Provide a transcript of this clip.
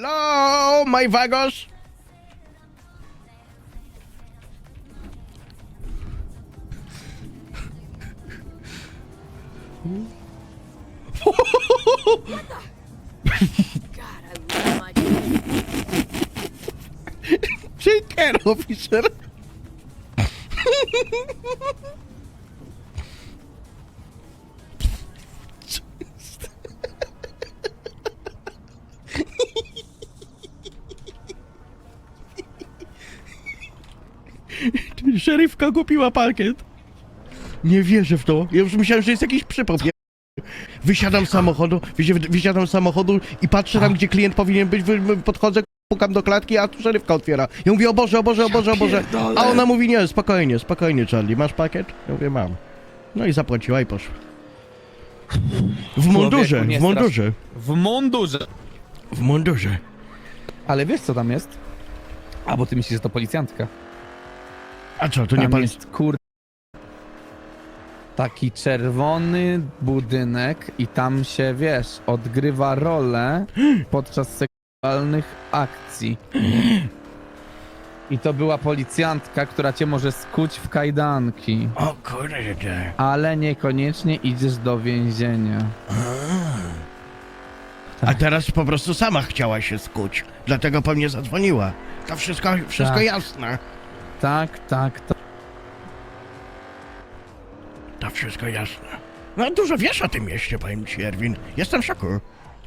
Hello, my vagos. Take care, officer. Szeryfka kupiła pakiet. Nie wierzę w to. Ja już myślałem, że jest jakiś przypał. Wysiadam z samochodu, wysi- wysiadam z samochodu i patrzę tam, gdzie klient powinien być, wy- wy- podchodzę, pukam do klatki, a tu szeryfka otwiera. Ja mówię, o Boże, o Boże, o Boże, o Boże. A ona mówi, nie, spokojnie, spokojnie, Charlie, masz pakiet? Ja mówię, mam. No i zapłaciła i poszła. W mundurze, nie w mundurze, W mundurze. w mundurze. Ale wiesz co tam jest? A, bo ty myślisz, że to policjantka. A co, to Tam nie pan... jest kur... Taki czerwony budynek i tam się, wiesz, odgrywa rolę podczas seksualnych akcji. I to była policjantka, która cię może skuć w kajdanki, O kurde. ale niekoniecznie idziesz do więzienia. A teraz po prostu sama chciała się skuć, dlatego po mnie zadzwoniła. To wszystko, wszystko Tak. jasne. Tak, tak, to... To wszystko jasne. No dużo wiesz o tym mieście, powiem ci, Erwin. Jestem w szoku.